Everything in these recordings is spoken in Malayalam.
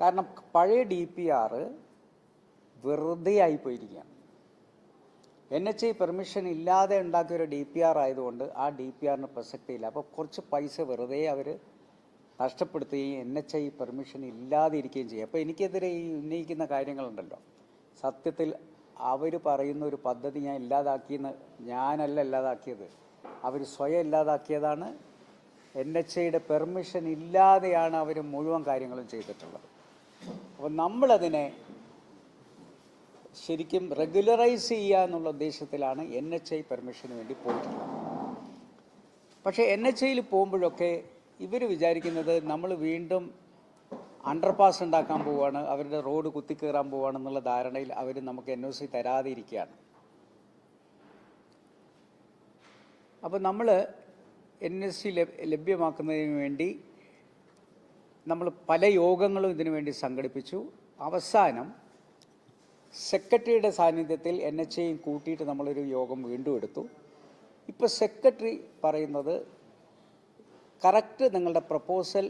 കാരണം പഴയ ഡി പി ആർ വെറുതെ ആയിപ്പോയിരിക്കുകയാണ്. എൻ എച്ച് ഐ പെർമിഷൻ ഇല്ലാതെ ഉണ്ടാക്കിയ ഒരു ഡി പി ആർ ആയതുകൊണ്ട് ആ ഡി പി ആറിന് പ്രസക്തിയില്ല അപ്പോൾ കുറച്ച് പൈസ വെറുതെ അവർ നഷ്ടപ്പെടുത്തുകയും എൻ എച്ച് ഐ പെർമിഷൻ ഇല്ലാതെ ഇരിക്കുകയും ചെയ്യും. അപ്പോൾ എനിക്കെതിരെ ഈ ഉന്നയിക്കുന്ന കാര്യങ്ങളുണ്ടല്ലോ. സത്യത്തിൽ അവർ പറയുന്ന ഒരു പദ്ധതി ഞാൻ ഇല്ലാതാക്കിയെന്ന് ഞാനല്ല ഇല്ലാതാക്കിയത്. അവർ സ്വയം ഇല്ലാതാക്കിയതാണ്. എൻ എച്ച് ഐയുടെ പെർമിഷൻ ഇല്ലാതെയാണ് അവർ മുഴുവൻ കാര്യങ്ങളും ചെയ്തിട്ടുള്ളത്. അപ്പോൾ നമ്മളതിനെ ശരിക്കും റെഗുലറൈസ് ചെയ്യുക എന്നുള്ള ഉദ്ദേശത്തിലാണ് എൻ എച്ച് ഐ പെർമിഷന് വേണ്ടി പോയിട്ടുള്ളത്. പക്ഷേ എൻ എച്ച് ഐയിൽ പോകുമ്പോഴൊക്കെ ഇവർ വിചാരിക്കുന്നത് നമ്മൾ വീണ്ടും അണ്ടർപാസ് ഉണ്ടാക്കാൻ പോവുകയാണ് അവരുടെ റോഡ് കുത്തിക്കയറാൻ പോവുകയാണെന്നുള്ള ധാരണയിൽ അവർ നമുക്ക് എൻ ഒ സി തരാതെ ഇരിക്കുകയാണ് അപ്പോൾ നമ്മൾ എൻ എസ് സി ലഭ്യമാക്കുന്നതിന് വേണ്ടി നമ്മൾ പല യോഗങ്ങളും ഇതിനു വേണ്ടി സംഘടിപ്പിച്ചു. അവസാനം സെക്രട്ടറിയുടെ സാന്നിധ്യത്തിൽ എൻ എച്ച് എയും കൂട്ടിയിട്ട് നമ്മളൊരു യോഗം വീണ്ടും എടുത്തു. ഇപ്പോൾ സെക്രട്ടറി പറയുന്നത് കറക്റ്റ് നിങ്ങളുടെ പ്രപ്പോസൽ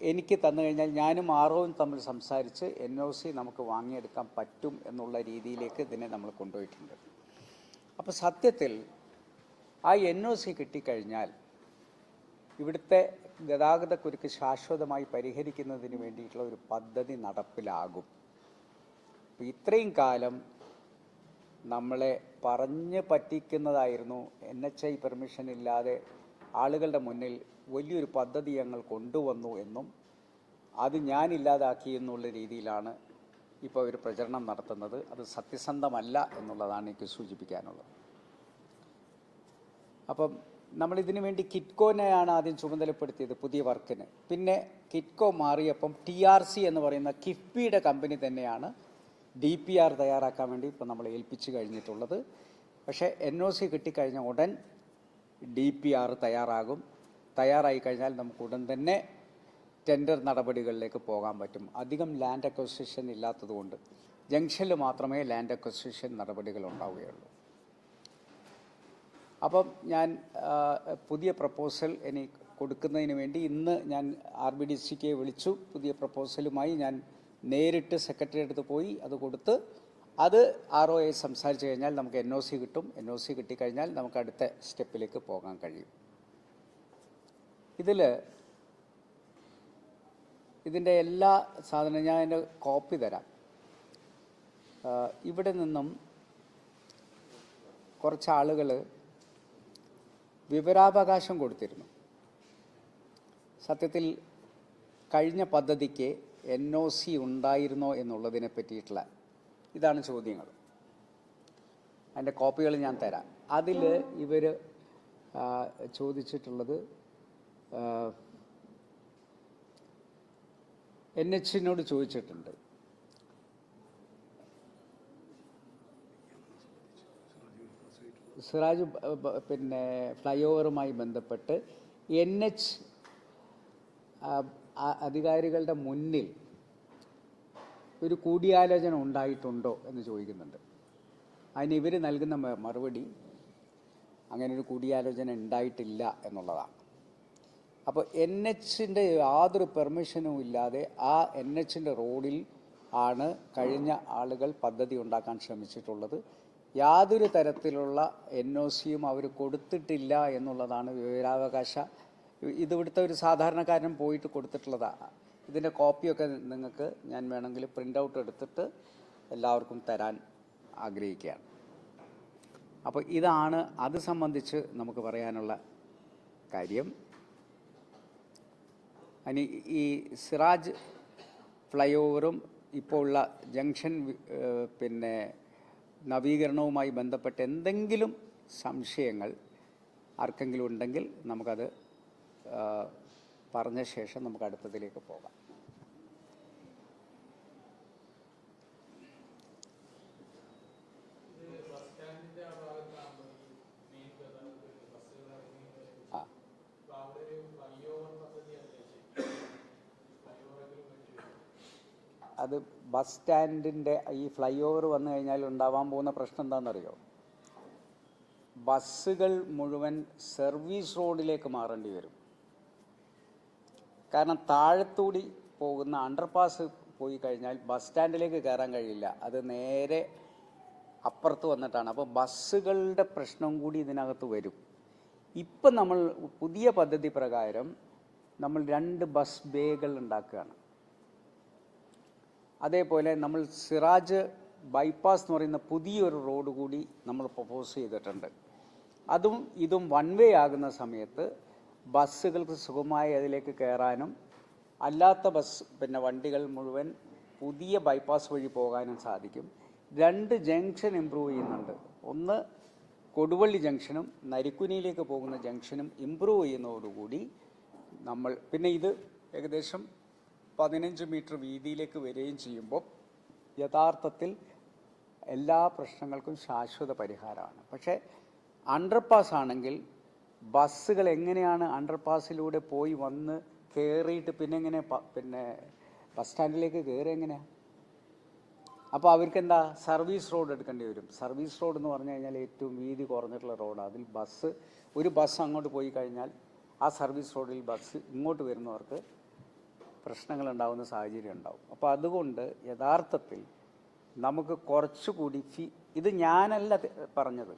എനിക്ക് തന്നു കഴിഞ്ഞാൽ ഞാനും ആറോവും തമ്മിൽ സംസാരിച്ച് എൻ ഒ സി നമുക്ക് വാങ്ങിയെടുക്കാൻ പറ്റും എന്നുള്ള രീതിയിലേക്ക് ഇതിനെ നമ്മൾ കൊണ്ടുപോയിട്ടുണ്ട്. അപ്പോൾ സത്യത്തിൽ ആ എൻ ഒ സി കിട്ടിക്കഴിഞ്ഞാൽ ഇവിടുത്തെ ഗതാഗതക്കുരുക്ക് ശാശ്വതമായി പരിഹരിക്കുന്നതിന് വേണ്ടിയിട്ടുള്ള ഒരു പദ്ധതി നടപ്പിലാകും. ഇത്രയും കാലം നമ്മളെ പറഞ്ഞ് പറ്റിക്കുന്നതായിരുന്നു. എൻ എച്ച് ഐ പെർമിഷൻ ഇല്ലാതെ ആളുകളുടെ മുന്നിൽ വലിയൊരു പദ്ധതി ഞങ്ങൾ കൊണ്ടുവന്നു എന്നും അത് ഞാൻ ഇല്ലാതാക്കി എന്നുള്ള രീതിയിലാണ് ഇപ്പോൾ ഒരു പ്രചരണം നടത്തുന്നത്. അത് സത്യസന്ധമല്ല എന്നുള്ളതാണ് എനിക്ക് സൂചിപ്പിക്കാനുള്ളത്. അപ്പം നമ്മളിതിനു വേണ്ടി കിറ്റ്കോനെയാണ് ആദ്യം ചുമതലപ്പെടുത്തിയത് പുതിയ വർക്കിന്. പിന്നെ കിറ്റ്കോ മാറിയപ്പം ടി ആർ സി എന്ന് പറയുന്ന കിഫ്ബിയുടെ കമ്പനി തന്നെയാണ് ഡി പി ആർ തയ്യാറാക്കാൻ വേണ്ടി ഇപ്പം നമ്മൾ ഏൽപ്പിച്ചു കഴിഞ്ഞിട്ടുള്ളത്. പക്ഷേ എൻ ഒ സി കിട്ടിക്കഴിഞ്ഞ ഉടൻ ഡി പി ആർ തയ്യാറാകും. തയ്യാറായി കഴിഞ്ഞാൽ നമുക്ക് ഉടൻ തന്നെ ടെൻഡർ നടപടികളിലേക്ക് പോകാൻ പറ്റും. അധികം ലാൻഡ് അക്വസിഷൻ ഇല്ലാത്തതുകൊണ്ട് ജംഗ്ഷനിൽ മാത്രമേ ലാൻഡ് അക്വസിഷൻ നടപടികൾ ഉണ്ടാവുകയുള്ളൂ. അപ്പം ഞാൻ പുതിയ പ്രപ്പോസൽ ഇനി കൊടുക്കുന്നതിന് വേണ്ടി ഇന്ന് ഞാൻ ആർ ബി ഡി സിക്ക് വിളിച്ചു. പുതിയ പ്രപ്പോസലുമായി ഞാൻ നേരിട്ട് സെക്രട്ടറി അടുത്ത് പോയി അത് കൊടുത്ത് അത് ആർ ഒ എ സംസാരിച്ച് കഴിഞ്ഞാൽ നമുക്ക് എൻ ഒ സി കിട്ടും. എൻ ഒ സി കിട്ടിക്കഴിഞ്ഞാൽ നമുക്ക് അടുത്ത സ്റ്റെപ്പിലേക്ക് പോകാൻ കഴിയും. ഇതിൽ ഇതിന്റെ എല്ലാ സാധനവും ഞാൻ അതിന്റെ കോപ്പി തരാം. ഇവിടെ നിന്നും കുറച്ച് ആളുകൾ വിവരാവകാശം കൊടുത്തിരുന്നു. സത്യത്തിൽ കഴിഞ്ഞ പദ്ധതിക്ക് എൻ ഒ സി ഉണ്ടായിരുന്നോ എന്നുള്ളതിനെ പറ്റിയിട്ടുള്ള ഇതാണ് ചോദ്യങ്ങൾ. അതിന്റെ കോപ്പികൾ ഞാൻ തരാം. അതിൽ ഇവർ ചോദിച്ചിട്ടുള്ളത് എൻ എച്ചിനോട് ചോദിച്ചിട്ടുണ്ട്. സിറാജ് പിന്നെ ഫ്ലൈ ഓവറുമായി ബന്ധപ്പെട്ട് എൻ എച്ച് അധികാരികളുടെ മുന്നിൽ ഒരു കൂടിയാലോചന ഉണ്ടായിട്ടുണ്ടോ എന്ന് ചോദിക്കുന്നുണ്ട്. അതിന് ഇവർ നൽകുന്ന മറുപടി അങ്ങനെ ഒരു കൂടിയാലോചന ഉണ്ടായിട്ടില്ല എന്നുള്ളതാണ്. അപ്പോൾ എൻ എച്ചിന്റെ യാതൊരു പെർമിഷനും ഇല്ലാതെ ആ എൻ എച്ചിന്റെ റോഡിൽ ആണ് കഴിഞ്ഞ ആളുകൾ പദ്ധതി ഉണ്ടാക്കാൻ ശ്രമിച്ചിട്ടുള്ളത്. യാതൊരു തരത്തിലുള്ള എൻ ഒ സിയും അവർ കൊടുത്തിട്ടില്ല എന്നുള്ളതാണ് വിവരാവകാശ. ഇതിവിടുത്തെ ഒരു സാധാരണക്കാരൻ പോയിട്ട് കൊടുത്തിട്ടുള്ളതാണ് ഇതിന്റെ കോപ്പിയൊക്കെ നിങ്ങൾക്ക് ഞാൻ വേണമെങ്കിൽ പ്രിന്റ് ഔട്ട് എടുത്തിട്ട് എല്ലാവർക്കും തരാൻ ആഗ്രഹിക്കുകയാണ്. അപ്പോൾ ഇതാണ് അത് സംബന്ധിച്ച് നമുക്ക് പറയാനുള്ള കാര്യം. ഇനി ഈ സിറാജ് ഫ്ലൈ ഓവറും ഇപ്പോൾ ഉള്ള ജംഗ്ഷൻ പിന്നെ നവീകരണവുമായി ബന്ധപ്പെട്ട് എന്തെങ്കിലും സംശയങ്ങൾ ആർക്കെങ്കിലും ഉണ്ടെങ്കിൽ നമുക്കത് പറഞ്ഞ ശേഷം നമുക്ക് അടുത്തതിലേക്ക് പോകാം. അത് ബസ് സ്റ്റാൻഡിന്റെ ഈ ഫ്ലൈ ഓവർ വന്നു കഴിഞ്ഞാൽ ഉണ്ടാവാൻ പോകുന്ന പ്രശ്നം എന്താണെന്നറിയോ? ബസ്സുകൾ മുഴുവൻ സർവീസ് റോഡിലേക്ക് മാറേണ്ടി വരും. കാരണം താഴത്തൂടി പോകുന്ന അണ്ടർപാസ് പോയി കഴിഞ്ഞാൽ ബസ് സ്റ്റാൻഡിലേക്ക് കയറാൻ കഴിയില്ല. അത് നേരെ അപ്പുറത്ത് വന്നിട്ടാണ്. അപ്പോൾ ബസ്സുകളുടെ പ്രശ്നം കൂടി ഇതിനകത്ത് വരും. ഇപ്പം നമ്മൾ പുതിയ പദ്ധതി പ്രകാരം നമ്മൾ രണ്ട് ബസ് ബേകൾ ഉണ്ടാക്കുകയാണ്. അതേപോലെ നമ്മൾ സിറാജ് ബൈപ്പാസ് എന്ന് പറയുന്ന പുതിയൊരു റോഡ് കൂടി നമ്മൾ പ്രപ്പോസ് ചെയ്തിട്ടുണ്ട്. അതും ഇതും വൺ വേ ആകുന്ന സമയത്ത് ബസ്സുകൾക്ക് സുഖമായി അതിലേക്ക് കയറാനും അല്ലാത്ത ബസ് പിന്നെ വണ്ടികൾ മുഴുവൻ പുതിയ ബൈപ്പാസ് വഴി പോകാനും സാധിക്കും. രണ്ട് ജംഗ്ഷൻ ഇമ്പ്രൂവ് ചെയ്യുന്നുണ്ട്. ഒന്ന് കൊടുവള്ളി ജംഗ്ഷനും നരിക്കുനിയിലേക്ക് പോകുന്ന ജംഗ്ഷനും ഇമ്പ്രൂവ് ചെയ്യുന്നതോടുകൂടി നമ്മൾ പിന്നെ ഇത് ഏകദേശം പതിനഞ്ച് മീറ്റർ വീതിയിലേക്ക് വരികയും ചെയ്യുമ്പോൾ യഥാർത്ഥത്തിൽ എല്ലാ പ്രശ്നങ്ങൾക്കും ശാശ്വത പരിഹാരമാണ്. പക്ഷേ അണ്ടർപാസ് ആണെങ്കിൽ ബസ്സുകൾ എങ്ങനെയാണ് അണ്ടർപാസിലൂടെ പോയി വന്ന് കയറിയിട്ട് പിന്നെ എങ്ങനെ പിന്നെ ബസ് സ്റ്റാൻഡിലേക്ക് കയറി എങ്ങനെയാണ് അപ്പോൾ അവർക്ക് എന്താ സർവീസ് റോഡ് എടുക്കേണ്ടി വരും. സർവീസ് റോഡ് എന്ന് പറഞ്ഞു കഴിഞ്ഞാൽ ഏറ്റവും വീതി കുറഞ്ഞിട്ടുള്ള റോഡാണ് അതിൽ ബസ് ഒരു ബസ് അങ്ങോട്ട് പോയി കഴിഞ്ഞാൽ ആ സർവീസ് റോഡിൽ ബസ് ഇങ്ങോട്ട് വരുന്നവർക്ക് പ്രശ്നങ്ങൾ ഉണ്ടാകുന്ന സാഹചര്യം ഉണ്ടാവും. അപ്പോൾ അതുകൊണ്ട് യഥാർത്ഥത്തിൽ നമുക്ക് കുറച്ചുകൂടി ഫി ഇത് ഞാനല്ല പറഞ്ഞത്.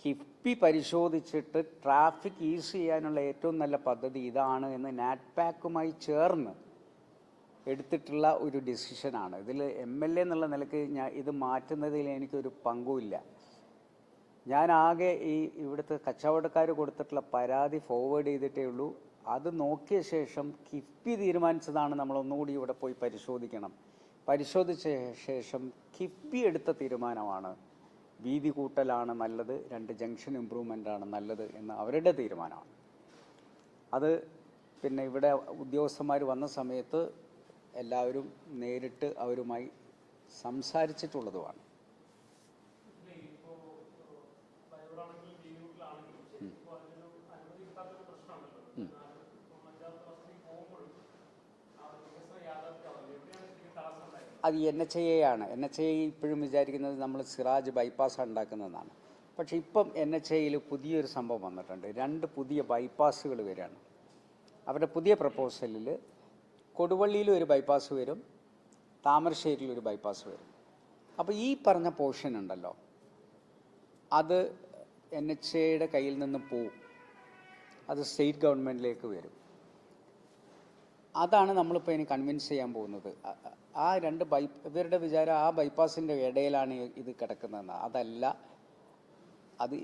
കിഫ്ബി പരിശോധിച്ചിട്ട് ട്രാഫിക് ഈസ് ചെയ്യാനുള്ള ഏറ്റവും നല്ല പദ്ധതി ഇതാണ് എന്ന് നാറ്റ്പാക്കുമായി ചേർന്ന് എടുത്തിട്ടുള്ള ഒരു ഡിസിഷനാണ്. ഇതിൽ എം എൽ എ എന്നുള്ള നിലയ്ക്ക് ഞാൻ ഇത് മാറ്റുന്നതിൽ എനിക്കൊരു പങ്കുമില്ല. ഞാൻ ആകെ ഈ ഇവിടുത്തെ കച്ചവടക്കാർ കൊടുത്തിട്ടുള്ള പരാതി ഫോർവേഡ് ചെയ്തിട്ടേ ഉള്ളൂ. അത് നോക്കിയ ശേഷം കിഫ്ബി തീരുമാനിച്ചതാണ് നമ്മൾ ഒന്നുകൂടി ഇവിടെ പോയി പരിശോധിക്കണം. പരിശോധിച്ച ശേഷം കിഫ്ബി എടുത്ത തീരുമാനമാണ്. വീതി കൂട്ടലാണ് നല്ലത് രണ്ട് ജംഗ്ഷൻ ഇമ്പ്രൂവ്മെന്റ് ആണ് നല്ലത് എന്ന് അവരുടെ തീരുമാനമാണ്. അത് പിന്നെ ഇവിടെ ഉദ്യോഗസ്ഥന്മാർ വന്ന സമയത്ത് എല്ലാവരും നേരിട്ട് അവരുമായി സംസാരിച്ചിട്ടുള്ളതുമാണ്. അത് എൻ എച്ച് ആണ്. എൻ എച്ച് ഐ ഇപ്പോഴും വിചാരിക്കുന്നത് നമ്മൾ സിറാജ് ബൈപ്പാസ് ഉണ്ടാക്കുന്നതാണ്. പക്ഷേ ഇപ്പം എൻ എച്ച് ഐയിൽ പുതിയൊരു സംഭവം വന്നിട്ടുണ്ട്. രണ്ട് പുതിയ ബൈപ്പാസുകൾ വരികയാണ്. അവരുടെ പുതിയ പ്രപ്പോസലിൽ കൊടുവള്ളിയിൽ ഒരു ബൈപ്പാസ് വരും താമരശ്ശേരിയിൽ ഒരു ബൈപ്പാസ് വരും. അപ്പോൾ ഈ പറഞ്ഞ പോർഷൻ ഉണ്ടല്ലോ. അത് എൻ എച്ച് എയുടെ കയ്യിൽ നിന്ന് പോവും. അത് സ്റ്റേറ്റ് ഗവൺമെന്റിലേക്ക് വരും. അതാണ് നമ്മളിപ്പോൾ ഇനി കൺവിൻസ് ചെയ്യാൻ പോകുന്നത്. ആ- രണ്ട് ബൈ ഇവരുടെ വിചാരം ആ ബൈപ്പാസിന്റെ ഇടയിലാണ് ഇത് കിടക്കുന്നതെന്ന്. അതല്ല അത്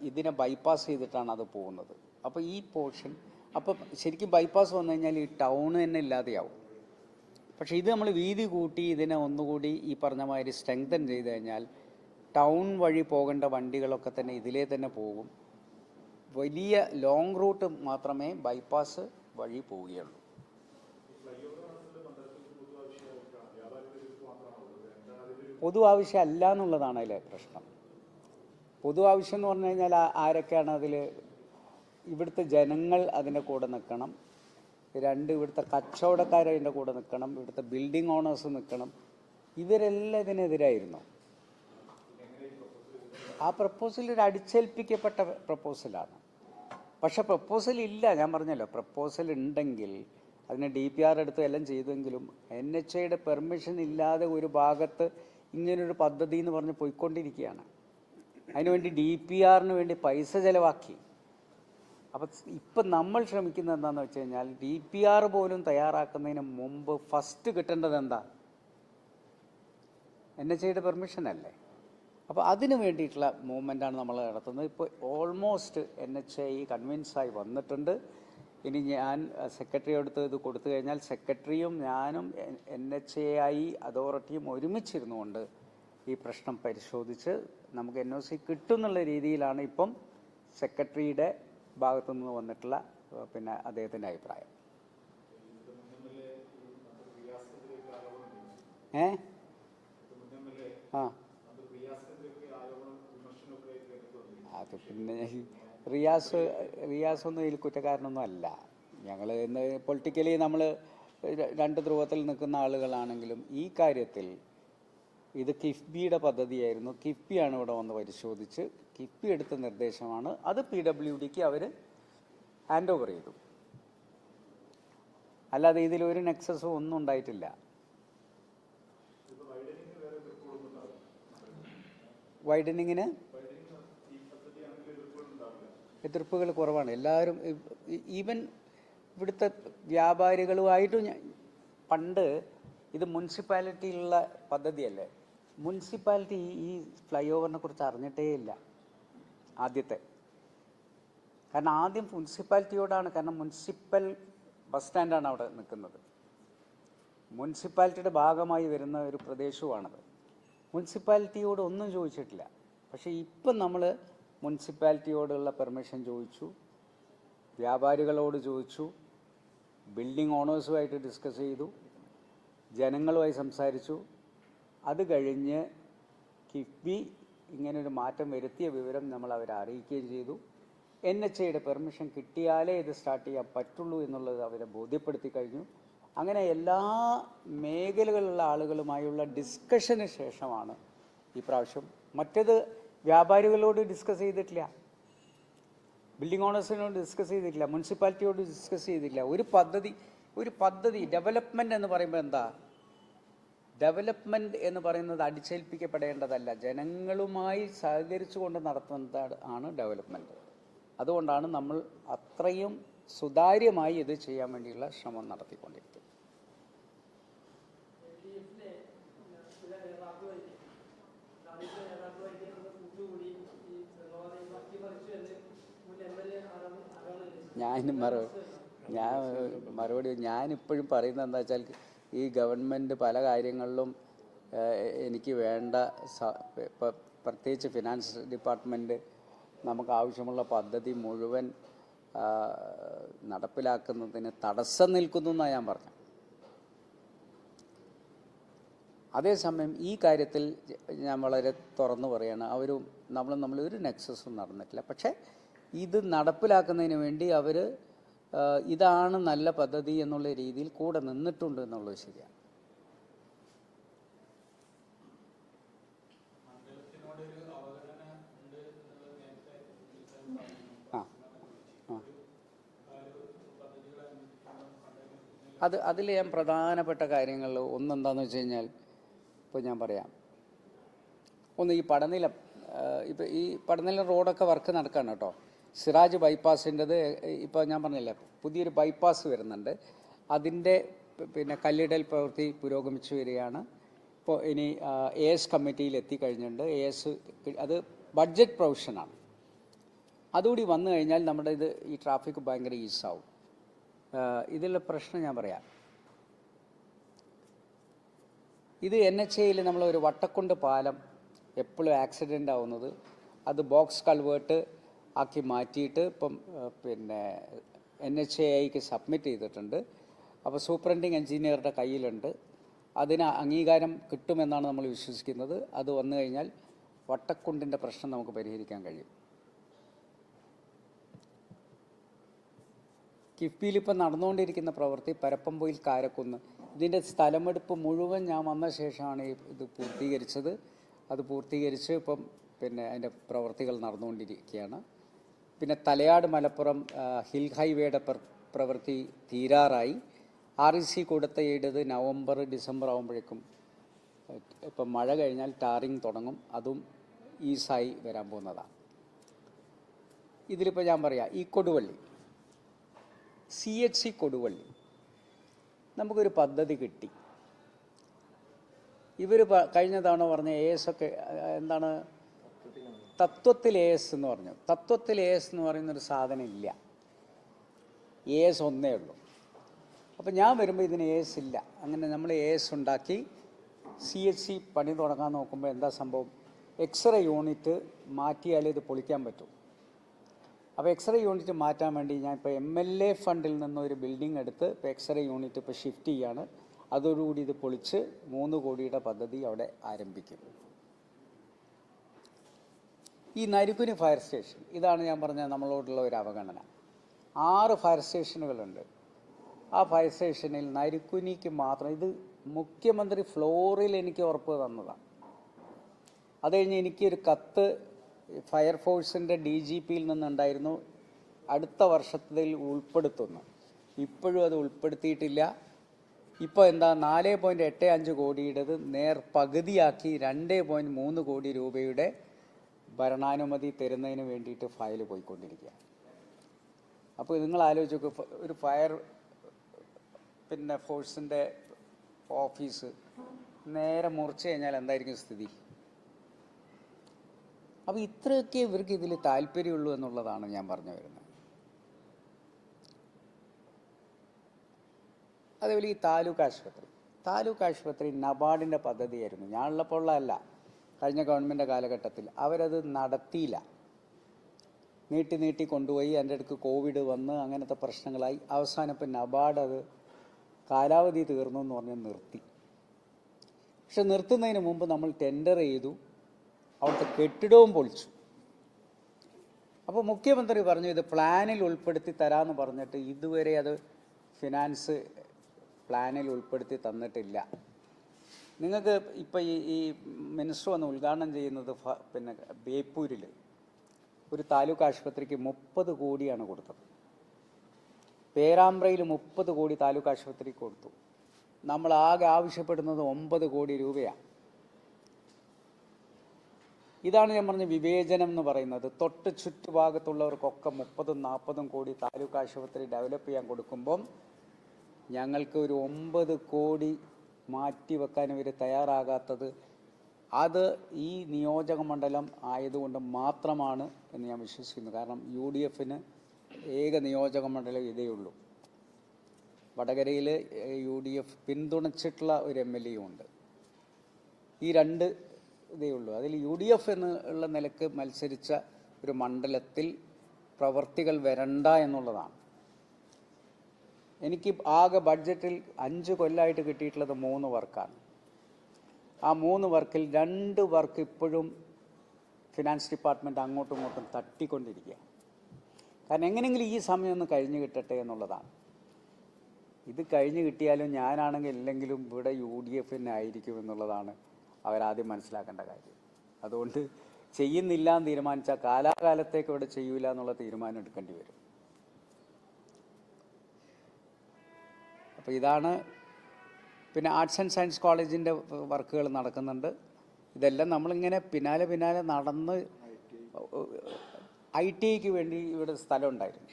ഇതിനെ ബൈപ്പാസ് ചെയ്തിട്ടാണ് അത് പോകുന്നത്. അപ്പോൾ ഈ പോർഷൻ അപ്പോൾ ശരിക്കും ബൈപ്പാസ് വന്നു കഴിഞ്ഞാൽ ഈ ടൗൺ തന്നെ ഇല്ലാതെയാവും. പക്ഷേ ഇത് നമ്മൾ വീതി കൂട്ടി ഇതിനെ ഒന്നുകൂടി ഈ പറഞ്ഞ മാതിരി സ്ട്രെങ്തൻ ചെയ്ത് കഴിഞ്ഞാൽ ടൗൺ വഴി പോകേണ്ട വണ്ടികളൊക്കെ തന്നെ ഇതിലേ തന്നെ പോകും. വലിയ ലോങ് റൂട്ട് മാത്രമേ ബൈപ്പാസ് വഴി പോവുകയുള്ളൂ. പൊതു ആവശ്യം അല്ല എന്നുള്ളതാണ് അതിലെ പ്രശ്നം. പൊതു ആവശ്യം എന്ന് പറഞ്ഞു കഴിഞ്ഞാൽ ആരൊക്കെയാണ് അതിൽ ഇവിടുത്തെ ജനങ്ങൾ അതിന്റെ കൂടെ നിൽക്കണം. രണ്ട് ഇവിടുത്തെ കച്ചവടക്കാർ അതിന്റെ കൂടെ നിൽക്കണം. ഇവിടുത്തെ ബിൽഡിംഗ് ഓണേഴ്സ് നിൽക്കണം. ഇവരെല്ലാം ഇതിനെതിരായിരുന്നു. ആ പ്രപ്പോസൽ ഒരു അടിച്ചേൽപ്പിക്കപ്പെട്ട പ്രപ്പോസലാണ് പക്ഷെ പ്രപ്പോസൽ ഇല്ല. ഞാൻ പറഞ്ഞല്ലോ പ്രപ്പോസൽ ഉണ്ടെങ്കിൽ അതിന് ഡി പി ആർ എടുത്ത് എല്ലാം ചെയ്തെങ്കിലും എൻ എച്ച് ഐയുടെ പെർമിഷൻ ഇല്ലാതെ ഒരു ഭാഗത്ത് ഇങ്ങനൊരു പദ്ധതി എന്ന് പറഞ്ഞ് പോയിക്കൊണ്ടിരിക്കുകയാണ്. അതിനുവേണ്ടി ഡി പി ആറിന് വേണ്ടി പൈസ ചിലവാക്കി. അപ്പം ഇപ്പം നമ്മൾ ശ്രമിക്കുന്നത് എന്താണെന്ന് വെച്ച് കഴിഞ്ഞാൽ ഡി പി ആർ പോലും തയ്യാറാക്കുന്നതിന് മുമ്പ് ഫസ്റ്റ് കിട്ടേണ്ടത് എന്താ? എൻ എച്ച് ഐയുടെ പെർമിഷൻ അല്ലേ? അപ്പോൾ അതിന് വേണ്ടിയിട്ടുള്ള മൂവ്മെന്റാണ് നമ്മൾ നടത്തുന്നത്. ഇപ്പോൾ ഓൾമോസ്റ്റ് എൻ എച്ച് ഐ കൺവിൻസായി വന്നിട്ടുണ്ട്. ഇനി ഞാൻ സെക്രട്ടറി അടുത്ത് ഇത് കൊടുത്തു കഴിഞ്ഞാൽ സെക്രട്ടറിയും ഞാനും എൻ എച്ച് എ ഐ അതോറിറ്റിയും ഒരുമിച്ചിരുന്നു കൊണ്ട് ഈ പ്രശ്നം പരിശോധിച്ച് നമുക്ക് എൻ ഒ സി കിട്ടുമെന്നുള്ള രീതിയിലാണ് ഇപ്പം സെക്രട്ടറിയുടെ ഭാഗത്തു നിന്ന് വന്നിട്ടുള്ള പിന്നെ അദ്ദേഹത്തിന്റെ അഭിപ്രായം. ഏ? ആ. അത് പിന്നെ റിയാസ് റിയാസ് ഒന്നും ഇതിൽ കുറ്റക്കാരനൊന്നും അല്ല. ഞങ്ങൾ ഇന്ന് പൊളിറ്റിക്കലി നമ്മൾ രണ്ട് ധ്രുവത്തിൽ നിൽക്കുന്ന ആളുകളാണെങ്കിലും ഈ കാര്യത്തിൽ ഇത് കിഫ്ബിയുടെ പദ്ധതിയായിരുന്നു. കിഫ്ബിയാണ് ഇവിടെ വന്ന് പരിശോധിച്ച് കിഫ്ബി എടുത്ത നിർദ്ദേശമാണ്. അത് പി ഡബ്ല്യു ഡിക്ക് അവർ ഹാൻഡ് ഓവർ ചെയ്തു. അല്ലാതെ ഇതിൽ ഒരു നെക്സസും ഒന്നും ഉണ്ടായിട്ടില്ല. വൈഡനിങ്ങിന് എതിർപ്പുകൾ കുറവാണ്. എല്ലാവരും ഈവൻ ഇവിടുത്തെ വ്യാപാരികളുമായിട്ടും പണ്ട് ഇത് മുനിസിപ്പാലിറ്റിയിലുള്ള പദ്ധതിയല്ലേ? മുനിസിപ്പാലിറ്റി ഈ ഫ്ലൈ ഓവറിനെ കുറിച്ച് അറിഞ്ഞിട്ടേ ഇല്ല ആദ്യത്തെ. കാരണം ആദ്യം മുനിസിപ്പാലിറ്റിയോടാണ് കാരണം മുനിസിപ്പൽ ബസ് സ്റ്റാൻഡാണ് അവിടെ നിൽക്കുന്നത്. മുനിസിപ്പാലിറ്റിയുടെ ഭാഗമായി വരുന്ന ഒരു പ്രദേശവുമാണത്. മുനിസിപ്പാലിറ്റിയോട് ഒന്നും ചോദിച്ചിട്ടില്ല. പക്ഷേ ഇപ്പം നമ്മൾ മുനിസിപ്പാലിറ്റിയോടുള്ള പെർമിഷൻ ചോദിച്ചു വ്യാപാരികളോട് ചോദിച്ചു ബിൽഡിംഗ് ഓണേഴ്സുമായിട്ട് ഡിസ്കസ് ചെയ്തു ജനങ്ങളുമായി സംസാരിച്ചു. അത് കഴിഞ്ഞ് കിഫ്ബി ഇങ്ങനൊരു മാറ്റം വരുത്തിയ വിവരം നമ്മൾ അവരെ അറിയിക്കുകയും ചെയ്തു. എൻ എച്ച് ഐയുടെ പെർമിഷൻ കിട്ടിയാലേ ഇത് സ്റ്റാർട്ട് ചെയ്യാൻ പറ്റുള്ളൂ എന്നുള്ളത് അവരെ ബോധ്യപ്പെടുത്തി കഴിഞ്ഞു. അങ്ങനെ എല്ലാ മേഖലകളിലുള്ള ആളുകളുമായുള്ള ഡിസ്കഷന് ശേഷമാണ് ഈ പ്രാവശ്യം മറ്റേത് വ്യാപാരികളോട് ഡിസ്കസ് ചെയ്തിട്ടില്ല. ബിൽഡിംഗ് ഓണേഴ്സിനോട് ഡിസ്കസ് ചെയ്തിട്ടില്ല. മുനിസിപ്പാലിറ്റിയോട് ഡിസ്കസ് ചെയ്തിട്ടില്ല. ഒരു പദ്ധതി ഒരു പദ്ധതി ഡെവലപ്മെന്റ് എന്ന് പറയുമ്പോൾ എന്താ? ഡെവലപ്മെന്റ് എന്ന് പറയുന്നത് അടിച്ചേൽപ്പിക്കപ്പെടേണ്ടതല്ല. ജനങ്ങളുമായി സഹകരിച്ചുകൊണ്ട് നടത്തുന്നതാണ് ആണ് ഡെവലപ്മെന്റ് അതുകൊണ്ടാണ് നമ്മൾ അത്രയും സുതാര്യമായി ഇത് ചെയ്യാൻ വേണ്ടിയുള്ള ശ്രമം നടത്തിക്കൊണ്ടിരിക്കുന്നത്. ഞാൻ മറു ഞാൻ മറുപടി ഞാനിപ്പോഴും പറയുന്നത് എന്താ വെച്ചാൽ ഈ ഗവൺമെന്റ് പല കാര്യങ്ങളിലും എനിക്ക് വേണ്ട പ്രത്യേകിച്ച് ഫിനാൻസ് ഡിപ്പാർട്ട്മെന്റ് നമുക്ക് ആവശ്യമുള്ള പദ്ധതി മുഴുവൻ നടപ്പിലാക്കുന്നതിന് തടസ്സം നിൽക്കുന്നു എന്നാണ് ഞാൻ പറഞ്ഞത് അതേസമയം ഈ കാര്യത്തിൽ ഞാൻ വളരെ തുറന്നു പറയാണ് അവരും നമ്മൾ നമ്മൾ ഒരു നെക്സസും നടന്നിട്ടില്ല. പക്ഷേ ഇത് നടപ്പിലാക്കുന്നതിന് വേണ്ടി അവർ ഇതാണ് നല്ല പദ്ധതി എന്നുള്ള രീതിയിൽ കൂടെ നിന്നിട്ടുണ്ട് എന്നുള്ളത് ശരിയാണ് അത് അതിൽ ഞാൻ പ്രധാനപ്പെട്ട കാര്യങ്ങൾ ഒന്നെന്താണെന്ന് വെച്ച് കഴിഞ്ഞാൽ ഇപ്പോൾ ഞാൻ പറയാം. ഒന്ന് ഈ പടനിലം ഇപ്പം ഈ പടനിലം റോഡൊക്കെ വർക്ക് നടക്കുകയാണ് കേട്ടോ. സിറാജ് ബൈപ്പാസിന്റെത് ഇപ്പോൾ ഞാൻ പറഞ്ഞില്ലേ പുതിയൊരു ബൈപ്പാസ് വരുന്നുണ്ട്. അതിന്റെ പിന്നെ കല്ലിടൽ പ്രവൃത്തി പുരോഗമിച്ചു വരികയാണ്. ഇപ്പോൾ ഇനി എ എസ് കമ്മിറ്റിയിൽ എത്തിക്കഴിഞ്ഞിട്ടുണ്ട്. എ എസ് അത് ബഡ്ജറ്റ് പ്രൊവിഷനാണ് അതുകൂടി വന്നു കഴിഞ്ഞാൽ നമ്മുടെ ഇത് ഈ ട്രാഫിക് ഭയങ്കര ഈസാവും ഇതിലുള്ള പ്രശ്നം ഞാൻ പറയാം. ഇത് എൻ എച്ച് എയിൽ നമ്മൾ ഒരു വട്ടക്കുണ്ട് പാലം എപ്പോഴും ആക്സിഡന്റ് ആവുന്നത്. അത് ബോക്സ് കൾവേർട്ട് ആക്കി മാറ്റിയിട്ട് ഇപ്പം പിന്നെ എൻ എച്ച് എ ഐക്ക് സബ്മിറ്റ് ചെയ്തിട്ടുണ്ട്. അപ്പോൾ സൂപ്രണ്ടിങ് എഞ്ചിനീയറുടെ കയ്യിലുണ്ട്. അതിന് അംഗീകാരം കിട്ടുമെന്നാണ് നമ്മൾ വിശ്വസിക്കുന്നത്. അത് വന്നു കഴിഞ്ഞാൽ വട്ടക്കുണ്ടിന്റെ പ്രശ്നം നമുക്ക് പരിഹരിക്കാൻ കഴിയും. കിഫ്ബിയിൽ ഇപ്പം നടന്നുകൊണ്ടിരിക്കുന്ന പ്രവൃത്തി പരപ്പമ്പൊയിൽ കാരക്കുന്ന്. ഇതിന്റെ സ്ഥലമെടുപ്പ് മുഴുവൻ ഞാൻ വന്ന ശേഷമാണ് ഇത് പൂർത്തീകരിച്ചത്. അത് പൂർത്തീകരിച്ച് ഇപ്പം പിന്നെ അതിന്റെ പ്രവൃത്തികൾ നടന്നുകൊണ്ടിരിക്കുകയാണ്. പിന്നെ തലയാട് മലപ്പുറം ഹിൽ ഹൈവേയുടെ പ്ര- പ്രവൃത്തി തീരാറായി. ആർ ഇ സി കൊടുത്ത ഇടത് നവംബർ ഡിസംബർ ആകുമ്പോഴേക്കും ഇപ്പം മഴ കഴിഞ്ഞാൽ ടാറിങ് തുടങ്ങും. അതും ഈസായി വരാൻ പോകുന്നതാണ് ഇതിലിപ്പോൾ ഞാൻ പറയാം ഈ Koduvally C H C Koduvally നമുക്കൊരു പദ്ധതി കിട്ടി. ഇവർ കഴിഞ്ഞ തവണ പറഞ്ഞ എ എസ് ഒക്കെ എന്താണ് തത്വത്തിൽ എസ് എന്ന് പറഞ്ഞു. തത്വത്തിൽ എസ് എന്ന് പറയുന്നൊരു സാധനം ഇല്ല. എസ് ഒന്നേ ഉള്ളൂ. അപ്പോൾ ഞാൻ വരുമ്പോൾ ഇതിന് എസ് ഇല്ല. അങ്ങനെ നമ്മൾ എസ് ഉണ്ടാക്കി. സി എച്ച് സി പണി തുടങ്ങാൻ നോക്കുമ്പോൾ എന്താ സംഭവം? എക്സ്റേ യൂണിറ്റ് മാറ്റിയാലേ ഇത് പൊളിക്കാൻ പറ്റും. അപ്പോൾ എക്സ്റേ യൂണിറ്റ് മാറ്റാൻ വേണ്ടി ഞാൻ ഇപ്പോൾ എം എൽ എ ഫണ്ടിൽ നിന്നൊരു ബിൽഡിംഗ് എടുത്ത് ഇപ്പോൾ എക്സ്റേ യൂണിറ്റ് ഇപ്പോൾ ഷിഫ്റ്റ് ചെയ്യാണ്. അതോടുകൂടി ഇത് പൊളിച്ച് മൂന്ന് കോടിയുടെ പദ്ധതി അവിടെ ആരംഭിക്കും. ഈ നരിക്കുനി ഫയർ സ്റ്റേഷൻ ഇതാണ് ഞാൻ പറഞ്ഞ നമ്മളോടുള്ള ഒരു അവഗണന. ആറ് ഫയർ സ്റ്റേഷനുകളുണ്ട് ആ ഫയർ സ്റ്റേഷനിൽ നരിക്കുനിക്ക് മാത്രം ഇത് മുഖ്യമന്ത്രി ഫ്ലോറിൽ എനിക്ക് ഉറപ്പ് തന്നതാണ് അത് കഴിഞ്ഞ് എനിക്കൊരു കത്ത് ഫയർഫോഴ്സിന്റെ ഡി ജി പിയിൽ നിന്നുണ്ടായിരുന്നു. അടുത്ത വർഷത്തിൽ ഉൾപ്പെടുത്തുന്നു. ഇപ്പോഴും അത് ഉൾപ്പെടുത്തിയിട്ടില്ല. ഇപ്പോൾ എന്താ നാല് പോയിന്റ് എട്ട് അഞ്ച് കോടിയുടേത് നേർ പകുതിയാക്കി രണ്ട് പോയിന്റ് മൂന്ന് കോടി രൂപയുടെ ഭരണാനുമതി തരുന്നതിന് വേണ്ടിയിട്ട് ഫയൽ പോയിക്കൊണ്ടിരിക്കുക അപ്പോൾ നിങ്ങൾ ആലോചിച്ച് നോക്ക് ഒരു ഫയർ പിന്നെ ഫോഴ്സിന്റെ ഓഫീസ് നേരെ മുറിച്ച് കഴിഞ്ഞാൽ എന്തായിരിക്കും സ്ഥിതി? അപ്പോൾ ഇത്രയൊക്കെ ഇവർക്ക് ഇതിൽ താല്പര്യമുള്ളൂ എന്നുള്ളതാണ് ഞാൻ പറഞ്ഞു വരുന്നത്. അതേപോലെ ഈ താലൂക്ക് ആശുപത്രി. താലൂക്ക് ആശുപത്രി നബാർഡിന്റെ പദ്ധതിയായിരുന്നു. ഞാനുള്ളപ്പോൾ ഉള്ളതല്ല. കഴിഞ്ഞ ഗവൺമെന്റ് കാലഘട്ടത്തിൽ അവരത് നടത്തിയില്ല. നീട്ടി നീട്ടി കൊണ്ടുപോയി എന്റെ അടുക്ക് കോവിഡ് വന്ന് അങ്ങനത്തെ പ്രശ്നങ്ങളായി. അവസാനം ഇപ്പം നബാർഡ് അത് കാലാവധി തീർന്നു എന്ന് പറഞ്ഞ് നിർത്തി. പക്ഷെ നിർത്തുന്നതിന് മുമ്പ് നമ്മൾ ടെൻഡർ ചെയ്തു. അവിടുത്തെ കെട്ടിടവും പൊളിച്ചു. അപ്പോൾ മുഖ്യമന്ത്രി പറഞ്ഞു ഇത് പ്ലാനിൽ ഉൾപ്പെടുത്തി തരാമെന്ന് പറഞ്ഞിട്ട് ഇതുവരെ അത് ഫിനാൻസ് പ്ലാനിൽ ഉൾപ്പെടുത്തി തന്നിട്ടില്ല. നിങ്ങൾക്ക് ഇപ്പം ഈ ഈ മിനിസ്റ്റർ വന്ന് ഉദ്ഘാടനം ചെയ്യുന്നത് പിന്നെ ബേപ്പൂരിൽ ഒരു താലൂക്ക് ആശുപത്രിക്ക് മുപ്പത് കോടിയാണ് കൊടുത്തത്. പേരാമ്പ്രയിൽ മുപ്പത് കോടി താലൂക്ക് ആശുപത്രിക്ക് കൊടുത്തു. നമ്മൾ ആകെ ആവശ്യപ്പെടുന്നത് ഒമ്പത് കോടി രൂപയാണ് ഇതാണ് ഞാൻ പറഞ്ഞ വിവേചനം എന്ന് പറയുന്നത്. തൊട്ട് ചുറ്റുഭാഗത്തുള്ളവർക്കൊക്കെ മുപ്പതും നാൽപ്പതും കോടി താലൂക്ക് ആശുപത്രി ഡെവലപ്പ് ചെയ്യാൻ കൊടുക്കുമ്പം ഞങ്ങൾക്ക് ഒരു ഒമ്പത് കോടി മാറ്റി വെക്കാൻ ഇവർ തയ്യാറാകാത്തത് അത് ഈ നിയോജക മണ്ഡലം ആയതുകൊണ്ട് മാത്രമാണ് എന്ന് ഞാൻ വിശ്വസിക്കുന്നു. കാരണം യു ഡി എഫിന് ഏക നിയോജക മണ്ഡലം ഇതേ ഉള്ളൂ. വടകരയിൽ യു ഡി എഫ് പിന്തുണച്ചിട്ടുള്ള ഒരു എം എൽ എ ഉണ്ട്. ഈ രണ്ട് ഇതേ ഉള്ളൂ. അതിൽ യു ഡി എഫ് എന്നുള്ള നിലയ്ക്ക് മത്സരിച്ച ഒരു മണ്ഡലത്തിൽ പ്രവർത്തികൾ വരണ്ട എന്നുള്ളതാണ്. എനിക്ക് ആകെ ബഡ്ജറ്റിൽ അഞ്ച് കൊല്ലമായിട്ട് കിട്ടിയിട്ടുള്ളത് മൂന്ന് വർക്കാണ്. ആ മൂന്ന് വർക്കിൽ രണ്ട് വർക്ക് ഇപ്പോഴും ഫിനാൻസ് ഡിപ്പാർട്ട്മെന്റ് അങ്ങോട്ടും ഇങ്ങോട്ടും തട്ടിക്കൊണ്ടിരിക്കുക കാരണം എങ്ങനെയെങ്കിലും ഈ സമയം ഒന്ന് കഴിഞ്ഞ് കിട്ടട്ടെ എന്നുള്ളതാണ്. ഇത് കഴിഞ്ഞ് കിട്ടിയാലും ഞാനാണെങ്കിൽ ഇല്ലെങ്കിലും ഇവിടെ യു ഡി എഫിന് ആയിരിക്കും എന്നുള്ളതാണ് അവരാദ്യം മനസ്സിലാക്കേണ്ട കാര്യം. അതുകൊണ്ട് ചെയ്യുന്നില്ല എന്ന് തീരുമാനിച്ചാൽ കാലാകാലത്തേക്ക് ഇവിടെ ചെയ്യൂല എന്നുള്ള തീരുമാനം എടുക്കേണ്ടി വരും. അപ്പോൾ ഇതാണ് പിന്നെ ആർട്സ് ആൻഡ് സയൻസ് കോളേജിന്റെ വർക്കുകൾ നടക്കുന്നുണ്ട്. ഇതെല്ലാം നമ്മളിങ്ങനെ പിന്നാലെ പിന്നാലെ നടന്ന് ഐ ടി ഐക്ക് വേണ്ടി ഇവിടെ സ്ഥലം ഉണ്ടായിരുന്നു.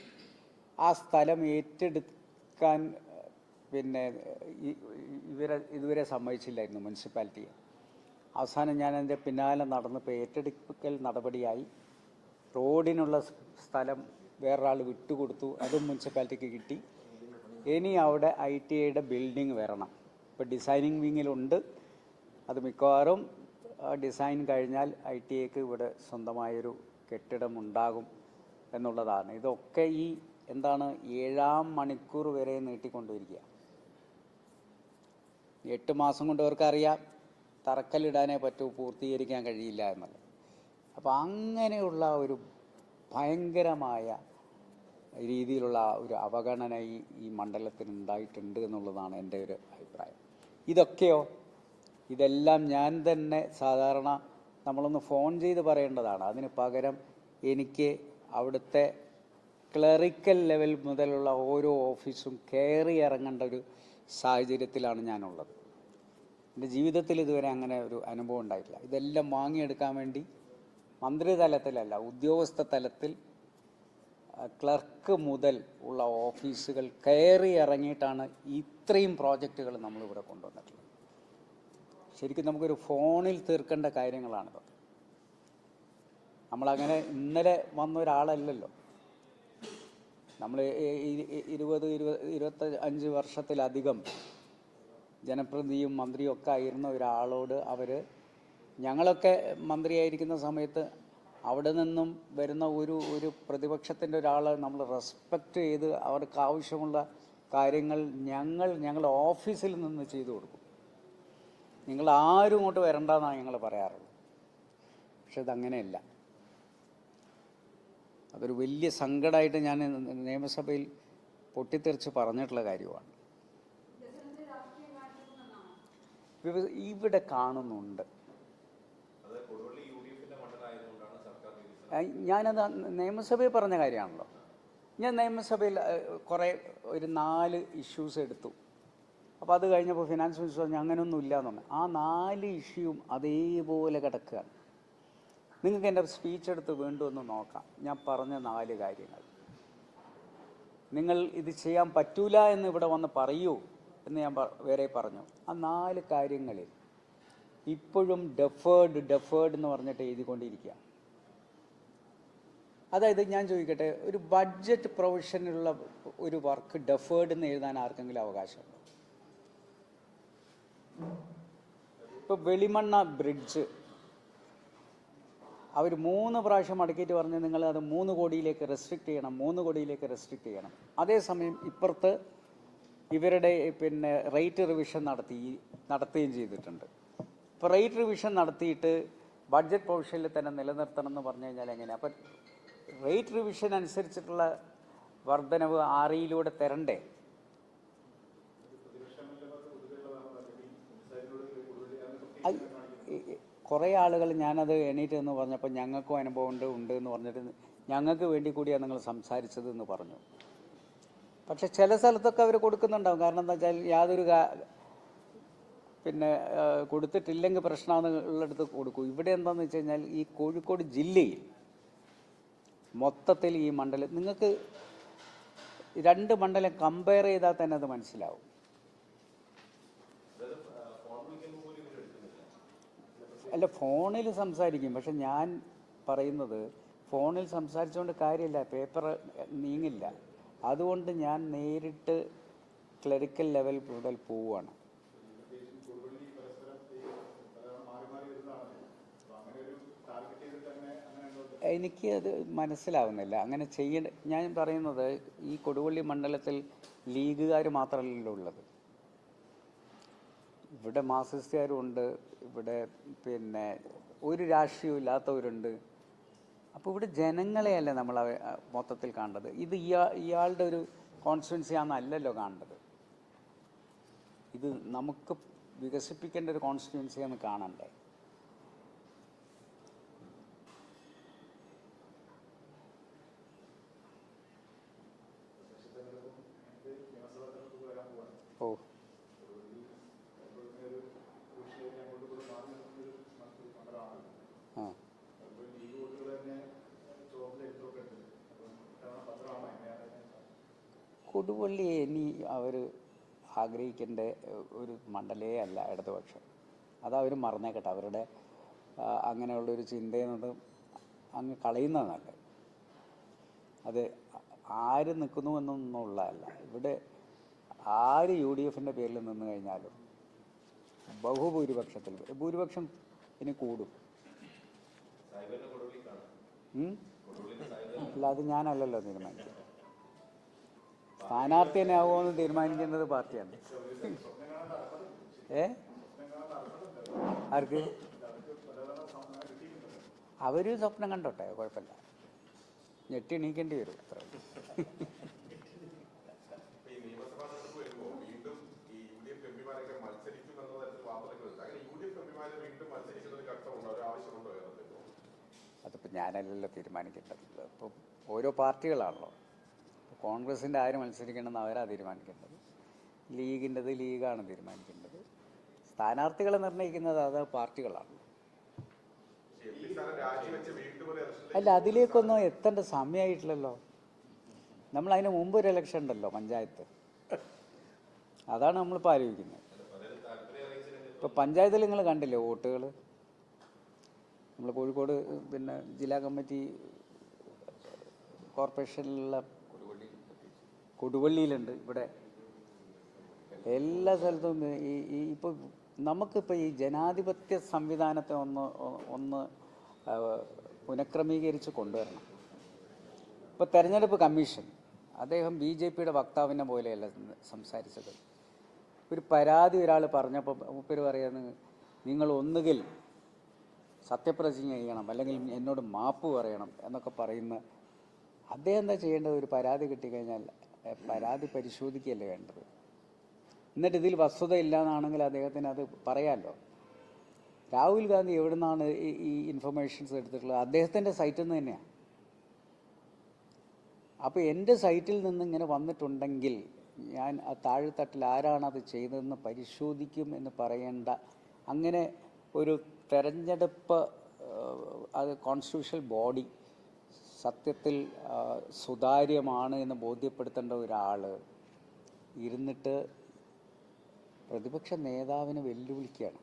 ആ സ്ഥലം ഏറ്റെടുക്കാൻ പിന്നെ ഇവരെ ഇതുവരെ സമ്മതിച്ചില്ലായിരുന്നു മുനിസിപ്പാലിറ്റി അവസാനം ഞാൻ എന്റെ പിന്നാലെ നടന്നപ്പോൾ ഏറ്റെടുക്കൽ നടപടിയായി. റോഡിനുള്ള സ്ഥലം വേറൊരാൾ വിട്ടുകൊടുത്തു. അതും മുനിസിപ്പാലിറ്റിക്ക് കിട്ടി. ഇനി അവിടെ ഐ ടി ഐയുടെ ബിൽഡിംഗ് വരണം. ഇപ്പോൾ ഡിസൈനിങ് വിങ്ങിലുണ്ട് അത് മിക്കവാറും ഡിസൈൻ കഴിഞ്ഞാൽ ഐ ടി ഐക്ക് ഇവിടെ സ്വന്തമായൊരു കെട്ടിടം ഉണ്ടാകും എന്നുള്ളതാണ്. ഇതൊക്കെ ഈ എന്താണ് ഏഴാം മണിക്കൂർ വരെ നീട്ടിക്കൊണ്ടിരിക്കുക. എട്ട് മാസം കൊണ്ട് അവർക്കറിയാം തറക്കല്ലിടാനേ പറ്റൂ പൂർത്തീകരിക്കാൻ കഴിയില്ല എന്നുള്ളത്. അപ്പോൾ അങ്ങനെയുള്ള ഒരു ഭയങ്കരമായ രീതിയിലുള്ള ഒരു അവഗണന ഈ ഈ മണ്ഡലത്തിന് ഉണ്ടായിട്ടുണ്ട് എന്നുള്ളതാണ് എന്റെ ഒരു അഭിപ്രായം. ഇതൊക്കെയോ? ഇതെല്ലാം ഞാൻ തന്നെ സാധാരണ നമ്മളൊന്ന് ഫോൺ ചെയ്ത് പറയേണ്ടതാണ്. അതിന് പകരം എനിക്ക് അവിടുത്തെ ക്ലറിക്കൽ ലെവൽ മുതലുള്ള ഓരോ ഓഫീസും കയറി ഇറങ്ങേണ്ട ഒരു സാഹചര്യത്തിലാണ് ഞാനുള്ളത്. എന്റെ ജീവിതത്തിൽ ഇതുവരെ അങ്ങനെ ഒരു അനുഭവം ഉണ്ടായിട്ടില്ല. ഇതെല്ലാം വാങ്ങിയെടുക്കാൻ വേണ്ടി മന്ത്രിതലത്തിലല്ല ഉദ്യോഗസ്ഥ തലത്തിൽ ക്ലർക്ക് മുതൽ ഉള്ള ഓഫീസുകൾ കയറി ഇറങ്ങിയിട്ടാണ് ഇത്രയും പ്രോജക്റ്റുകൾ നമ്മളിവിടെ കൊണ്ടുവന്നിട്ടുള്ളത്. ശരിക്കും നമുക്കൊരു ഫോണിൽ തീർക്കേണ്ട കാര്യങ്ങളാണിതൊക്കെ നമ്മളങ്ങനെ ഇന്നലെ വന്ന ഒരാളല്ലല്ലോ. നമ്മൾ ഇരുപത് ഇരുപത് ഇരുപത്തി അഞ്ച് വർഷത്തിലധികം ജനപ്രതിനിധിയും മന്ത്രിയും ഒക്കെ ആയിരുന്ന ഒരാളോട് അവർ ഞങ്ങളൊക്കെ മന്ത്രിയായിരിക്കുന്ന സമയത്ത് അവിടെ നിന്നും വരുന്ന ഒരു ഒരു പ്രതിപക്ഷത്തിന്റെ ഒരാളെ നമ്മൾ റെസ്പെക്റ്റ് ചെയ്ത് അവർക്ക് ആവശ്യമുള്ള കാര്യങ്ങൾ ഞങ്ങൾ ഞങ്ങളുടെ ഓഫീസിൽ നിന്ന് ചെയ്തു കൊടുക്കും. നിങ്ങൾ ആരും ഇങ്ങോട്ട് വരണ്ടെന്നാണ് ഞങ്ങൾ പറയാറുള്ളത്. പക്ഷെ ഇതങ്ങനെയല്ല. അതൊരു വലിയ സങ്കടമായിട്ട് ഞാൻ നിയമസഭയിൽ പൊട്ടിത്തെറിച്ച് പറഞ്ഞിട്ടുള്ള കാര്യമാണ്. ഇവിടെ കാണുന്നുണ്ട്. ഞാനത് നിയമസഭയിൽ പറഞ്ഞ കാര്യമാണല്ലോ. ഞാൻ നിയമസഭയിൽ കുറേ ഒരു നാല് ഇഷ്യൂസ് എടുത്തു. അപ്പോൾ അത് കഴിഞ്ഞപ്പോൾ ഫിനാൻസ് മിനിസ്റ്റർ പറഞ്ഞു അങ്ങനെയൊന്നും ഇല്ല എന്ന് ആ നാല് ഇഷ്യൂവും അതേപോലെ കിടക്കുകയാണ് നിങ്ങൾക്ക് എന്റെ സ്പീച്ച് എടുത്ത് വീണ്ടും ഒന്ന് നോക്കാം. ഞാൻ പറഞ്ഞ നാല് കാര്യങ്ങൾ. നിങ്ങൾ ഇത് ചെയ്യാൻ പറ്റൂല എന്ന് ഇവിടെ വന്ന് പറയൂ എന്ന് ഞാൻ വേറെ പറഞ്ഞു. ആ നാല് കാര്യങ്ങളിൽ ഇപ്പോഴും ഡെഫേർഡ് ഡെഫേർഡ് എന്ന് പറഞ്ഞിട്ട് എഴുതിക്കൊണ്ടിരിക്കുക. അതായത് ഞാൻ ചോദിക്കട്ടെ ഒരു ബഡ്ജറ്റ് പ്രൊവിഷനുള്ള ഒരു വർക്ക് ഡെഫേർഡ് എന്ന് എഴുതാൻ ആർക്കെങ്കിലും അവകാശമുണ്ടോ? ഇപ്പോൾ വെളിമണ്ണ ബ്രിഡ്ജ് അവർ മൂന്ന് പ്രാവശ്യം അടക്കിയിട്ട് പറഞ്ഞ് നിങ്ങൾ അത് മൂന്ന് കോടിയിലേക്ക് റെസ്ട്രിക്റ്റ് ചെയ്യണം മൂന്ന് കോടിയിലേക്ക് റെസ്ട്രിക്റ്റ് ചെയ്യണം. അതേസമയം ഇപ്പുറത്ത് ഇവരുടെ പിന്നെ റേറ്റ് റിവിഷൻ നടത്തി നടത്തുകയും ചെയ്തിട്ടുണ്ട്. ഇപ്പോൾ റേറ്റ് റിവിഷൻ നടത്തിയിട്ട് ബഡ്ജറ്റ് പ്രൊവിഷനിൽ തന്നെ നിലനിർത്തണം എന്ന് പറഞ്ഞു കഴിഞ്ഞാൽ എങ്ങനെയാണ് അപ്പം റേറ്റ് റിവിഷൻ അനുസരിച്ചിട്ടുള്ള വർധനവ് ആറിയിലൂടെ തരണ്ടേ? അത് ഈ- ഈ കുറേ ആളുകൾ ഞാനത് എണീറ്റ് എന്ന് പറഞ്ഞപ്പോൾ ഞങ്ങൾക്കും അനുഭവം ഉണ്ട് ഉണ്ട് എന്ന് പറഞ്ഞിട്ട് ഞങ്ങൾക്ക് വേണ്ടി കൂടിയാണ് നിങ്ങൾ സംസാരിച്ചത് എന്ന് പറഞ്ഞു. പക്ഷെ ചില സ്ഥലത്തൊക്കെ അവർ കൊടുക്കുന്നുണ്ടാവും. കാരണം എന്താ വെച്ചാൽ യാതൊരു പിന്നെ കൊടുത്തിട്ടില്ലെങ്കിൽ പ്രശ്നമാണെന്ന് ഉള്ളിടത്ത് കൊടുക്കും. ഇവിടെ എന്താണെന്ന് വെച്ച് കഴിഞ്ഞാൽ ഈ കോഴിക്കോട് ജില്ലയിൽ മൊത്തത്തിൽ ഈ മണ്ഡലം നിങ്ങൾക്ക് രണ്ട് മണ്ഡലം കമ്പയർ ചെയ്താൽ തന്നെ അത് മനസ്സിലാവും. അല്ല ഫോണിൽ സംസാരിക്കും പക്ഷെ ഞാൻ പറയുന്നത് ഫോണിൽ സംസാരിച്ചുകൊണ്ട് കാര്യമില്ല പേപ്പർ നീങ്ങില്ല. അതുകൊണ്ട് ഞാൻ നേരിട്ട് ക്ലറിക്കൽ ലെവൽ മുതൽ പോവുകയാണ്. എനിക്ക് അത് മനസ്സിലാവുന്നില്ല. അങ്ങനെ ചെയ്യേണ്ട ഞാൻ പറയുന്നത് ഈ കൊടുവള്ളി മണ്ഡലത്തിൽ ലീഗുകാർ മാത്രമല്ലല്ലോ ഉള്ളത്. ഇവിടെ മാസിസ്റ്റുകാരും ഉണ്ട് ഇവിടെ പിന്നെ ഒരു രാഷ്ട്രീയവും ഇല്ലാത്തവരുണ്ട്. അപ്പോൾ ഇവിടെ ജനങ്ങളെയല്ലേ നമ്മൾ മൊത്തത്തിൽ കാണേണ്ടത്? ഇത് ഇയാ ഇയാളുടെ ഒരു ആണെന്നല്ലല്ലോ കാണേണ്ടത്. ഇത് നമുക്ക് വികസിപ്പിക്കേണ്ട ഒരു കോൺസ്റ്റിറ്റ്യുവൻസിയാണ് കാണണ്ടേ ഓ ആ കൊടുവള്ളി ഇനി അവർ ആഗ്രഹിക്കേണ്ട ഒരു മണ്ഡലേ അല്ല ഇടതുപക്ഷം. അതവർ മറന്നേക്കട്ടെ അവരുടെ അങ്ങനെയുള്ളൊരു ചിന്തയെന്നത് അങ്ങ് കളയുന്നതല്ല. അത് ആര് നിൽക്കുന്നു എന്നൊന്നുള്ളതല്ല ഇവിടെ ആര് യു ഡി എഫിന്റെ പേരിൽ നിന്ന് കഴിഞ്ഞാലും ബഹുഭൂരിപക്ഷത്തിൽ ഭൂരിപക്ഷം ഇനി കൂടും? അല്ല അത് ഞാനല്ലല്ലോ തീരുമാനിക്കുന്നത് സ്ഥാനാർത്ഥി തന്നെ ആവുമെന്ന് തീരുമാനിക്കുന്നത് പാർട്ടിയാണ്. ഏ? ആർക്ക്? അവർ സ്വപ്നം കണ്ടോട്ടെ കുഴപ്പമില്ല. ഞെട്ടി എണീക്കേണ്ടി വരും അത്ര അതിപ്പോൾ ഞാനല്ലല്ലോ തീരുമാനിക്കേണ്ടത്. ഇപ്പോൾ ഓരോ പാർട്ടികളാണല്ലോ. കോൺഗ്രസിന്റെ ആര് മത്സരിക്കണമെന്ന് അവരാ തീരുമാനിക്കേണ്ടത്? ലീഗിന്റെത് ലീഗാണ് തീരുമാനിക്കേണ്ടത്. സ്ഥാനാർത്ഥികളെ നിർണയിക്കുന്നത് അത് പാർട്ടികളാണ്. അല്ല അതിലേക്കൊന്നും എത്തേണ്ട സമയമായിട്ടില്ലല്ലോ നമ്മൾ അതിന് മുമ്പ് ഒരു ഇലക്ഷൻ ഉണ്ടല്ലോ പഞ്ചായത്ത്. അതാണ് നമ്മളിപ്പോൾ ആലോചിക്കുന്നത്. ഇപ്പോൾ പഞ്ചായത്തിൽ നിങ്ങൾ കണ്ടില്ലേ വോട്ടുകൾ നമ്മൾ കോഴിക്കോട് പിന്നെ ജില്ലാ കമ്മിറ്റി കോർപ്പറേഷനിലുള്ള കൊടുവള്ളിയിലുണ്ട് ഇവിടെ. എല്ലാ സ്ഥലത്തും ഈ ഈ ഇപ്പോൾ നമുക്കിപ്പോൾ ഈ ജനാധിപത്യ സംവിധാനത്തെ ഒന്ന് ഒന്ന് പുനഃക്രമീകരിച്ച് കൊണ്ടുവരണം. ഇപ്പോൾ തെരഞ്ഞെടുപ്പ് കമ്മീഷൻ അദ്ദേഹം ബി ജെ പിയുടെ വക്താവിനെ പോലെയല്ല സംസാരിച്ചത്. ഒരു പരാതി ഒരാൾ പറഞ്ഞപ്പോൾ മുപ്പര് പറയുന്നത് നിങ്ങൾ ഒന്നുകിൽ സത്യപ്രതിജ്ഞ ചെയ്യണം അല്ലെങ്കിൽ എന്നോട് മാപ്പ് പറയണം എന്നൊക്കെ പറയുന്ന അദ്ദേഹം എന്താ ചെയ്യേണ്ടത്? ഒരു പരാതി കിട്ടിക്കഴിഞ്ഞാൽ പരാതി പരിശോധിക്കുകയല്ലേ വേണ്ടത്? എന്നിട്ട് ഇതിൽ വസ്തുത ഇല്ലാന്നാണെങ്കിൽ അദ്ദേഹത്തിന് അത് പറയാമല്ലോ രാഹുൽ ഗാന്ധി എവിടെ നിന്നാണ് ഈ ഇൻഫർമേഷൻസ് എടുത്തിട്ടുള്ളത്? അദ്ദേഹത്തിന്റെ സൈറ്റിൽ നിന്ന് തന്നെയാണ് അപ്പോൾ എന്റെ സൈറ്റിൽ നിന്ന് ഇങ്ങനെ വന്നിട്ടുണ്ടെങ്കിൽ ഞാൻ ആ താഴെത്തട്ടിൽ ആരാണ് അത് ചെയ്തതെന്ന് പരിശോധിക്കും എന്ന് പറയേണ്ട അങ്ങനെ ഒരു തെരഞ്ഞെടുപ്പ് അത് കോൺസ്റ്റിറ്റ്യൂഷണൽ ബോഡി സത്യത്തിൽ സുതാര്യമാണ് എന്ന് ബോധ്യപ്പെടുത്തേണ്ട ഒരാൾ ഇരുന്നിട്ട് പ്രതിപക്ഷ നേതാവിനെ വെല്ലുവിളിക്കുകയാണ്.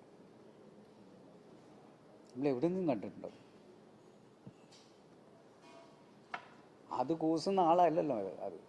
നമ്മൾ എവിടെ നിന്നും കണ്ടിട്ടുണ്ടോ? അത് കൂസുന്ന ആളല്ലല്ലോ അത്.